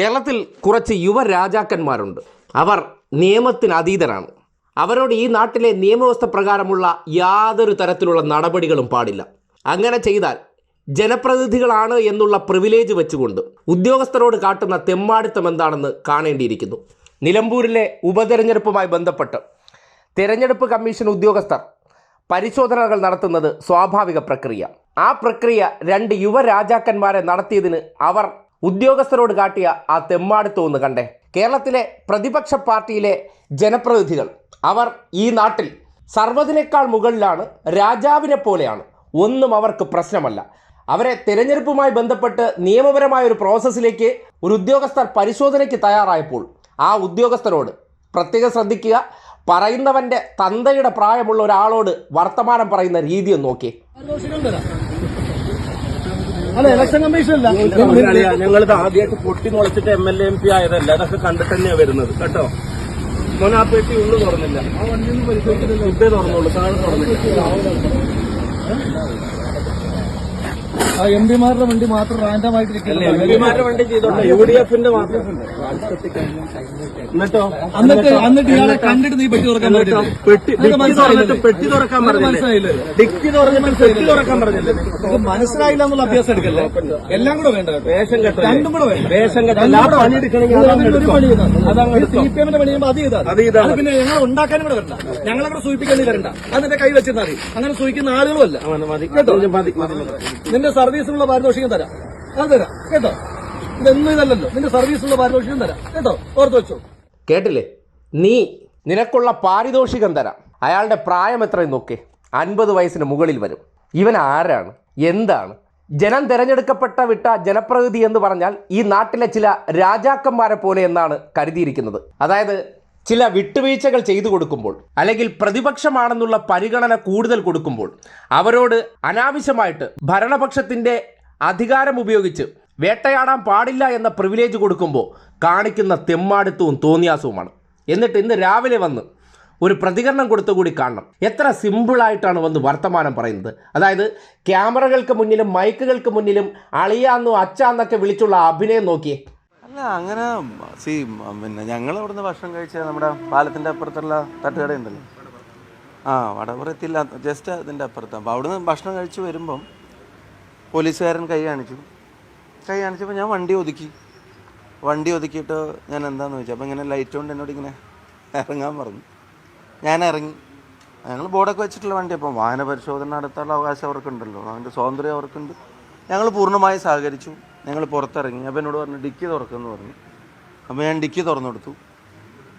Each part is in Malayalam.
കേരളത്തിൽ കുറച്ച് യുവരാജാക്കന്മാരുണ്ട്. അവർ നിയമത്തിന് അതീതരാണ്. അവരോട് ഈ നാട്ടിലെ നിയമവ്യവസ്ഥ പ്രകാരമുള്ള യാതൊരു തരത്തിലുള്ള നടപടികളും പാടില്ല. അങ്ങനെ ചെയ്താൽ ജനപ്രതിനിധികളാണ് എന്നുള്ള പ്രിവിലേജ് വെച്ചുകൊണ്ട് ഉദ്യോഗസ്ഥരോട് കാട്ടുന്ന തെമ്മാടിത്തം എന്താണെന്ന് കാണേണ്ടിയിരിക്കുന്നു. നിലമ്പൂരിലെ ഉപതെരഞ്ഞെടുപ്പുമായി ബന്ധപ്പെട്ട് തെരഞ്ഞെടുപ്പ് കമ്മീഷൻ ഉദ്യോഗസ്ഥർ പരിശോധനകൾ നടത്തുന്നത് സ്വാഭാവിക പ്രക്രിയ. ആ പ്രക്രിയ രണ്ട് യുവരാജാക്കന്മാരെ നടത്തിയതിന് അവർ ഉദ്യോഗസ്ഥരോട് കാട്ടിയ ആ തെമ്മാടിത്തം ഒന്ന് കണ്ടേ. കേരളത്തിലെ പ്രതിപക്ഷ പാർട്ടിയിലെ ജനപ്രതിനിധികൾ അവർ ഈ നാട്ടിൽ സർവതിനേക്കാൾ മുകളിലാണ് രാജാവിനെ പോലെയാണ്. ഒന്നും അവർക്ക് പ്രശ്നമല്ല. അവരെ തിരഞ്ഞെടുപ്പുമായി ബന്ധപ്പെട്ട് നിയമപരമായ ഒരു പ്രോസസ്സിലേക്ക് ഒരു ഉദ്യോഗസ്ഥർ പരിശോധനയ്ക്ക് തയ്യാറായപ്പോൾ ആ ഉദ്യോഗസ്ഥരോട് പ്രത്യേകം ശ്രദ്ധിക്കുക പറയുന്നവന്റെ തന്തയുടെ പ്രായമുള്ള ഒരാളോട് വർത്തമാനം പറയുന്ന രീതി നോക്കി അല്ല ഇലക്ഷൻ കമ്മീഷൻ അല്ല. ഞങ്ങളിത് ആദ്യമായിട്ട് പൊട്ടി മുളച്ചിട്ട് എം എൽ എം പി ആയതല്ല. അതൊക്കെ കണ്ടിട്ട് തന്നെയാ വരുന്നത്. കേട്ടോ? മോനെ ആ പെട്ടി ഉള്ളു തുറന്നില്ല. ഇതേ തുറന്നുള്ളൂ. താഴെ തുറന്നില്ല. ആ എം പിമാരുടെ വണ്ടി മാത്രം റാൻഡം ആയിട്ട് എം പിമാരുടെ വണ്ടി ചെയ്തോട്ടെ യു ഡി എഫിന്റെ മാത്രം എന്നിട്ടോ? എന്നിട്ട് ഇയാളെ കണ്ടിട്ട് നീ പെട്ടി തുറക്കാൻ പറ്റും മനസ്സിലായില്ലേ? തുറന്നിട്ട് പെട്ടി തുറക്കാൻ നിനക്ക് പറഞ്ഞില്ലേ? മനസ്സിലായില്ലേ? ഡിക്കി തുറന്നിട്ട് പെട്ടി തുറക്കാൻ പറഞ്ഞില്ലേ? മനസ്സിലായില്ല എന്നുള്ള അഭ്യാസം എടുക്കല്ലേ? എല്ലാം കൂടെ വേണ്ട കെട്ടോ. രണ്ടും കൂടെ വേണ്ട. എടുത്തോ. സി പി എമ്മിന്റെ പണി ചെയ്യുമ്പോൾ അത് ചെയ്താൽ അത് ചെയ്താൽ പിന്നെ ഞങ്ങൾ ഉണ്ടാക്കാനും കൂടെ വരണ്ട. ഞങ്ങളെ കൂടെ സൂചിപ്പിക്കേണ്ടി വരണ്ട. അതിന്റെ കൈ വെച്ചിരുന്നാൽ മതി. അങ്ങനെ സൂചിക്കുന്ന കേട്ടോ? മതി മതി മതി. നിന്റെ സർവീസിനുള്ള പാരിതോഷികം തരാം. അത് തരാം കേട്ടോ? ഇതൊന്നും ഇതല്ലല്ലോ. നിന്റെ സർവീസിനുള്ള പാരിതോഷികം തരാം കേട്ടോ? ഓർത്ത് വെച്ചോ. കേട്ടില്ലേ? നീ നിനക്കുള്ള പാരിതോഷികം തരാം. അയാളുടെ പ്രായം എത്രയും നോക്കേ. അൻപത് വയസ്സിന് മുകളിൽ വരും. ഇവൻ ആരാണ്? എന്താണ്? ജനം തിരഞ്ഞെടുക്കപ്പെട്ട വിട്ട ജനപ്രതിനിധി എന്ന് പറഞ്ഞാൽ ഈ നാട്ടിലെ ചില രാജാക്കന്മാരെ പോലെ എന്നാണ് കരുതിയിരിക്കുന്നത്. അതായത് ചില വിട്ടുവീഴ്ചകൾ ചെയ്തു കൊടുക്കുമ്പോൾ അല്ലെങ്കിൽ പ്രതിപക്ഷമാണെന്നുള്ള പരിഗണന കൂടുതൽ കൊടുക്കുമ്പോൾ അവരോട് അനാവശ്യമായിട്ട് ഭരണപക്ഷത്തിന്റെ അധികാരം ഉപയോഗിച്ച് വേട്ടയാടാൻ പാടില്ല എന്ന പ്രിവിലേജ് കൊടുക്കുമ്പോൾ കാണിക്കുന്ന തെമ്മാടിത്തവും തോന്നിയാസവുമാണ്. എന്നിട്ട് ഇന്ന് രാവിലെ വന്ന് ഒരു പ്രതികരണം കൊടുത്തുകൂടി കാണണം. എത്ര സിമ്പിളായിട്ടാണ് വന്ന് വർത്തമാനം പറയുന്നത്. അതായത് ക്യാമറകൾക്ക് മുന്നിലും മൈക്കുകൾക്ക് മുന്നിലും അളിയാന്നോ അച്ചാന്നൊക്കെ വിളിച്ചുള്ള അഭിനയം നോക്കിയേ. അങ്ങനെ സി പിന്നെ ഞങ്ങൾ അവിടുന്ന് ഭക്ഷണം കഴിച്ച നമ്മുടെ പാലത്തിന്റെ അപ്പുറത്തുള്ള തട്ടുകട ഉണ്ടല്ലോ. ആ വടപുറത്തില്ല ജസ്റ്റ് അതിന്റെ അപ്പുറത്ത്. അപ്പോൾ അവിടുന്ന് ഭക്ഷണം കഴിച്ച് വരുമ്പം പോലീസുകാരൻ കൈ കാണിച്ചു. കൈ കാണിച്ചപ്പോൾ ഞാൻ വണ്ടി ഒതുക്കി. വണ്ടി ഒതുക്കിയിട്ട് ഞാൻ എന്താന്ന് ചോദിച്ചു. അപ്പോൾ ഇങ്ങനെ ലൈറ്റ് കൊണ്ട് എന്നോട് ഇങ്ങനെ ഇറങ്ങാൻ പറഞ്ഞു. ഞാൻ ഇറങ്ങി. ഞങ്ങൾ ബോർഡൊക്കെ വെച്ചിട്ടുള്ള വണ്ടി. അപ്പം വാഹന പരിശോധന നടത്താനുള്ള അവകാശം അവർക്കുണ്ടല്ലോ. അതിന്റെ സ്വാതന്ത്ര്യം അവർക്കുണ്ട്. ഞങ്ങൾ പൂർണമായി സഹകരിച്ചു. ഞങ്ങൾ പുറത്തിറങ്ങി. അപ്പോൾ എന്നോട് പറഞ്ഞു ഡിക്കി തുറക്കുമെന്ന് പറഞ്ഞു. അപ്പോൾ ഞാൻ ഡിക്കി തുറന്നു കൊടുത്തു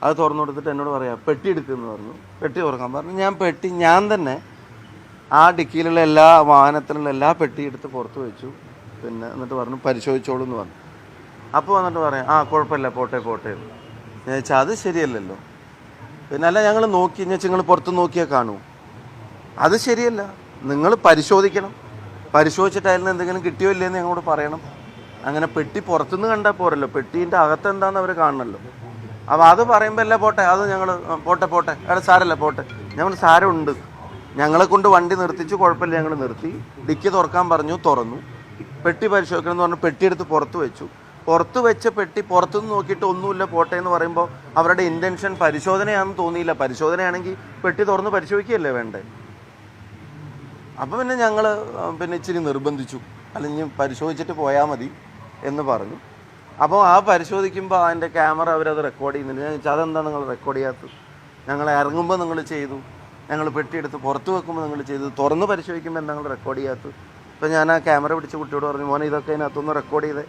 അത് തുറന്നു കൊടുത്തിട്ട് എന്നോട് പറയാം പെട്ടി എടുക്കുമെന്ന് പറഞ്ഞു. പെട്ടി തുറക്കാൻ പറഞ്ഞു. ഞാൻ പെട്ടി ഞാൻ തന്നെ ആ ഡിക്കിയിലുള്ള എല്ലാ വാഹനത്തിലുള്ള എല്ലാ പെട്ടി എടുത്ത് പുറത്ത് വെച്ചു. പിന്നെ എന്നിട്ട് പറഞ്ഞു പരിശോധിച്ചോളൂ എന്ന് പറഞ്ഞു. അപ്പോൾ വന്നിട്ട് പറയാം ആ കുഴപ്പമില്ല പോട്ടെ പോട്ടെ. ഞാൻ ചോദിച്ചാൽ അത് ശരിയല്ലല്ലോ. പിന്നെ അല്ല ഞങ്ങൾ നോക്കി ഞാൻ നിങ്ങൾ പുറത്ത് നോക്കിയാൽ കാണൂ. അത് ശരിയല്ല. നിങ്ങൾ പരിശോധിക്കണം. പരിശോധിച്ചിട്ട് അതിൽ നിന്ന് എന്തെങ്കിലും കിട്ടിയോ ഇല്ലയെന്ന് ഞങ്ങളോട് പറയണം. അങ്ങനെ പെട്ടി പുറത്തുനിന്ന് കണ്ടാൽ പോരല്ലോ. പെട്ടീന്റെ അകത്ത് എന്താണെന്ന് അവർ കാണണമല്ലോ അപ്പോൾ അത് പറയുമ്പോൾ അല്ലേ പോട്ടെ അത് ഞങ്ങൾ പോട്ടെ പോട്ടെ. അവിടെ സാരല്ല പോട്ടെ. ഞങ്ങൾ സാരമുണ്ട്. ഞങ്ങളെ കൊണ്ട് വണ്ടി നിർത്തിച്ചു കുഴപ്പമില്ല ഞങ്ങൾ നിർത്തി. ഡിക്കി തുറക്കാൻ പറഞ്ഞു തുറന്നു. പെട്ടി പരിശോധിക്കണം എന്ന് പറഞ്ഞു പെട്ടി എടുത്ത് പുറത്ത് വെച്ചു. പുറത്ത് വെച്ച പെട്ടി പുറത്തുനിന്ന് നോക്കിയിട്ട് ഒന്നുമില്ല പോട്ടെ എന്ന് പറയുമ്പോൾ അവരുടെ ഇന്റൻഷൻ പരിശോധനയാണെന്ന് തോന്നിയില്ല. പരിശോധനയാണെങ്കിൽ പെട്ടി തുറന്ന് പരിശോധിക്കുകയല്ലേ വേണ്ടേ? അപ്പോൾ പിന്നെ ഞങ്ങൾ പിന്നെ ഇച്ചിരി നിർബന്ധിച്ചു. അല്ലെങ്കിൽ പരിശോധിച്ചിട്ട് പോയാൽ മതി. എന്ന് പറഞ്ഞു. അപ്പോൾ ആ പരിശോധിക്കുമ്പോൾ അതിന്റെ ക്യാമറ അവരത് റെക്കോർഡ് ചെയ്യുന്നില്ല. ഞാൻ ചോദിച്ചാൽ അതെന്താ നിങ്ങൾ റെക്കോർഡ് ചെയ്യാത്തത്? ഞങ്ങൾ ഇറങ്ങുമ്പോൾ നിങ്ങൾ ചെയ്തു. ഞങ്ങൾ പെട്ടിയെടുത്ത് പുറത്ത് വെക്കുമ്പോൾ നിങ്ങൾ ചെയ്തു. തുറന്ന് പരിശോധിക്കുമ്പോൾ നിങ്ങൾ റെക്കോർഡ് ചെയ്യാത്തത്? അപ്പോൾ ഞാൻ ആ ക്യാമറ പിടിച്ച് കുട്ടിയോട് പറഞ്ഞു മോനെ ഇതൊക്കെ ഇതിനകത്തൊന്ന് റെക്കോർഡ് ചെയ്തേ.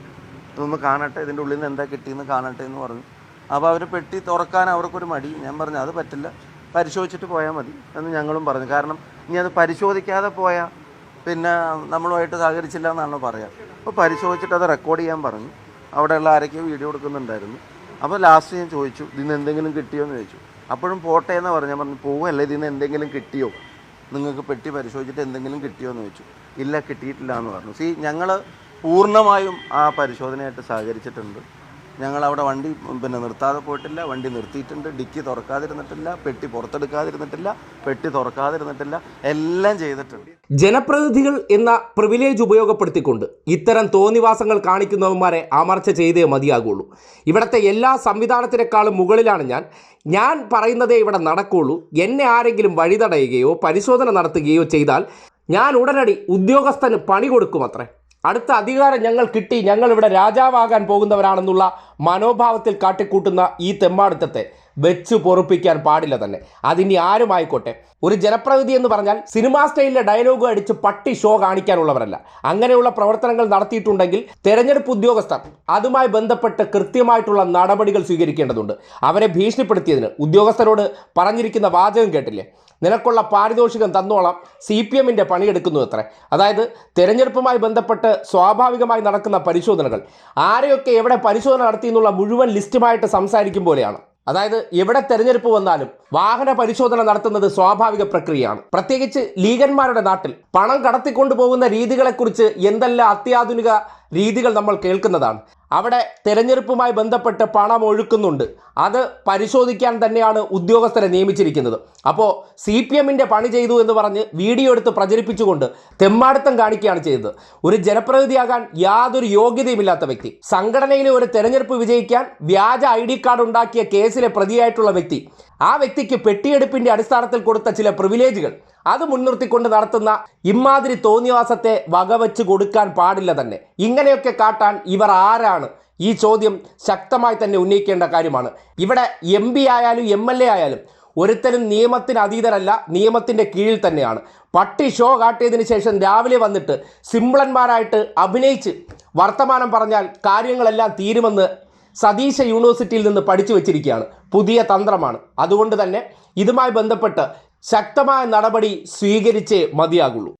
ഇതൊന്ന് കാണട്ടെ. ഇതിന്റെ ഉള്ളിൽ നിന്ന് എന്താ കിട്ടിയെന്ന് കാണട്ടെ എന്ന് പറഞ്ഞു. അപ്പോൾ അവർ പെട്ടി തുറക്കാൻ അവർക്കൊരു മടി. ഞാൻ പറഞ്ഞു അത് പറ്റില്ല. പരിശോധിച്ചിട്ട് പോയാൽ മതി. എന്ന് ഞങ്ങളും പറഞ്ഞു. കാരണം ഇനി അത് പരിശോധിക്കാതെ പോയാൽ പിന്നെ നമ്മളുമായിട്ട് സഹകരിച്ചില്ല എന്നാണ് പറയാം. അപ്പോൾ പരിശോധിച്ചിട്ട് അത് റെക്കോർഡ് ചെയ്യാൻ പറഞ്ഞു. അവിടെയുള്ള ആരൊക്കെയോ വീഡിയോ എടുക്കുന്നുണ്ടായിരുന്നു. അപ്പോൾ ലാസ്റ്റ് ഞാൻ ചോദിച്ചു ഇതിന് എന്തെങ്കിലും കിട്ടിയോ? എന്ന് ചോദിച്ചു. അപ്പോഴും പോട്ടെ എന്ന് പറഞ്ഞു. ഞാൻ പറഞ്ഞു പോവല്ലേ ഇതിന് എന്തെങ്കിലും കിട്ടിയോ? നിങ്ങൾക്ക് പെട്ടി പരിശോധിച്ചിട്ട് എന്തെങ്കിലും കിട്ടിയോ? എന്ന് ചോദിച്ചു. ഇല്ല കിട്ടിയിട്ടില്ല എന്ന് പറഞ്ഞു. സി ഞങ്ങൾ പൂർണമായും ആ പരിശോധനയായിട്ട് സഹകരിച്ചിട്ടുണ്ട്. ഞങ്ങൾ അവിടെ വണ്ടി പിന്നെ നിർത്താതെ പോയിട്ടില്ല വണ്ടി നിർത്തിയിട്ടുണ്ട് ഡിക്കി തുറക്കാതിരുന്നിട്ടില്ല പെട്ടി പുറത്തെടുക്കാതിരുന്നിട്ടില്ല പെട്ടി തുറക്കാതിരുന്നിട്ടില്ല എല്ലാം ചെയ്തിട്ടുണ്ട്. ജനപ്രതിനിധികൾ എന്ന പ്രിവിലേജ് ഉപയോഗപ്പെടുത്തിക്കൊണ്ട് ഇത്തരം തോന്നിവാസങ്ങൾ കാണിക്കുന്നവന്മാരെ അമർച്ച ചെയ്തേ മതിയാകുള്ളൂ. ഇവിടുത്തെ എല്ലാ സംവിധാനത്തിനേക്കാളും മുകളിലാണ് ഞാൻ. ഞാൻ പറയുന്നതേ ഇവിടെ നടക്കുള്ളൂ. എന്നെ ആരെങ്കിലും വഴിതടയുകയോ പരിശോധന നടത്തുകയോ ചെയ്താൽ ഞാൻ ഉടനടി ഉദ്യോഗസ്ഥന് പണി കൊടുക്കുമത്രേ. അടുത്ത അധികാരം ഞങ്ങൾ കിട്ടി. ഞങ്ങൾ ഇവിടെ രാജാവാകാൻ പോകുന്നവരാണെന്നുള്ള മനോഭാവത്തിൽ കാട്ടിക്കൂട്ടുന്ന ഈ തെമ്മാടിത്തത്തെ. വെച്ച് പൊറുപ്പിക്കാൻ പാടില്ല തന്നെ. അതിനി ആരുമായിക്കോട്ടെ? ഒരു ജനപ്രതിനിധി എന്ന് പറഞ്ഞാൽ സിനിമാ സ്റ്റൈലിലെ ഡയലോഗ് അടിച്ച് പട്ടി ഷോ കാണിക്കാനുള്ളവരല്ല. അങ്ങനെയുള്ള പ്രവർത്തനങ്ങൾ നടത്തിയിട്ടുണ്ടെങ്കിൽ തെരഞ്ഞെടുപ്പ് ഉദ്യോഗസ്ഥർ അതുമായി ബന്ധപ്പെട്ട് കൃത്യമായിട്ടുള്ള നടപടികൾ സ്വീകരിക്കേണ്ടതുണ്ട്. അവരെ ഭീഷണിപ്പെടുത്തിയതിന് ഉദ്യോഗസ്ഥരോട് പറഞ്ഞിരിക്കുന്ന വാചകം കേട്ടില്ലേ? നിനക്കുള്ള പാരിതോഷികം തന്നോളം സി പി എമ്മിന്റെ പണിയെടുക്കുന്നു എത്ര അതായത് തെരഞ്ഞെടുപ്പുമായി ബന്ധപ്പെട്ട് സ്വാഭാവികമായി നടക്കുന്ന പരിശോധനകൾ. ആരെയൊക്കെ എവിടെ പരിശോധന നടത്തി എന്നുള്ള മുഴുവൻ ലിസ്റ്റുമായിട്ട് സംസാരിക്കും പോലെയാണ്. അതായത് എവിടെ തെരഞ്ഞെടുപ്പ് വന്നാലും വാഹന പരിശോധന നടത്തുന്നത് സ്വാഭാവിക പ്രക്രിയയാണ്. പ്രത്യേകിച്ച് ലീഗന്മാരുടെ നാട്ടിൽ പണം കടത്തിക്കൊണ്ടു പോകുന്ന രീതികളെക്കുറിച്ച് എന്തെല്ലാം അത്യാധുനിക രീതികൾ നമ്മൾ കേൾക്കുന്നതാണ്. അവിടെ തെരഞ്ഞെടുപ്പുമായി ബന്ധപ്പെട്ട് പണം ഒഴുക്കുന്നുണ്ട്. അത് പരിശോധിക്കാൻ തന്നെയാണ് ഉദ്യോഗസ്ഥരെ നിയമിച്ചിരിക്കുന്നത്. അപ്പോൾ സി പി എമ്മിന്റെ പണി ചെയ്തു എന്ന് പറഞ്ഞ് വീഡിയോ എടുത്ത് പ്രചരിപ്പിച്ചുകൊണ്ട് തെമ്മാടുത്തം കാണിക്കുകയാണ് ചെയ്തത്. ഒരു ജനപ്രതിനിധിയാകാൻ യാതൊരു യോഗ്യതയുമില്ലാത്ത വ്യക്തി. സംഘടനയിലെ ഒരു തെരഞ്ഞെടുപ്പ് വിജയിക്കാൻ വ്യാജ ഐ ഡി കാർഡ് ഉണ്ടാക്കിയ കേസിലെ പ്രതിയായിട്ടുള്ള വ്യക്തി. ആ വ്യക്തിക്ക് പെട്ടിയെടുപ്പിന്റെ അടിസ്ഥാനത്തിൽ കൊടുത്ത ചില പ്രിവിലേജുകൾ അത് മുൻനിർത്തിക്കൊണ്ട് നടത്തുന്ന ഇമാതിരി തോന്നിയവാസത്തെ വകവെച്ച് കൊടുക്കാൻ പാടില്ല തന്നെ. ഇങ്ങനെയൊക്കെ കാട്ടാൻ ഇവർ ആരാണ്? ഈ ചോദ്യം ശക്തമായി തന്നെ ഉന്നയിക്കേണ്ട കാര്യമാണ്. ഇവിടെ എം പി ആയാലും എം എൽ എ ആയാലും ഒരുത്തരും നിയമത്തിന് അതീതരല്ല നിയമത്തിന്റെ കീഴിൽ തന്നെയാണ്. പട്ടി ഷോ കാട്ടിയതിന് ശേഷം രാവിലെ വന്നിട്ട് സിംപ്ലന്മാരായിട്ട് അഭിനയിച്ച് വർത്തമാനം പറഞ്ഞാൽ കാര്യങ്ങളെല്ലാം തീരുമെന്ന് സതീശ യൂണിവേഴ്സിറ്റിയിൽ നിന്ന് പഠിച്ചു വച്ചിരിക്കുകയാണ്. പുതിയ തന്ത്രമാണ്. അതുകൊണ്ട് തന്നെ ഇതുമായി ബന്ധപ്പെട്ട് ശക്തമായ നടപടി സ്വീകരിച്ചേ മതിയാകുള്ളൂ.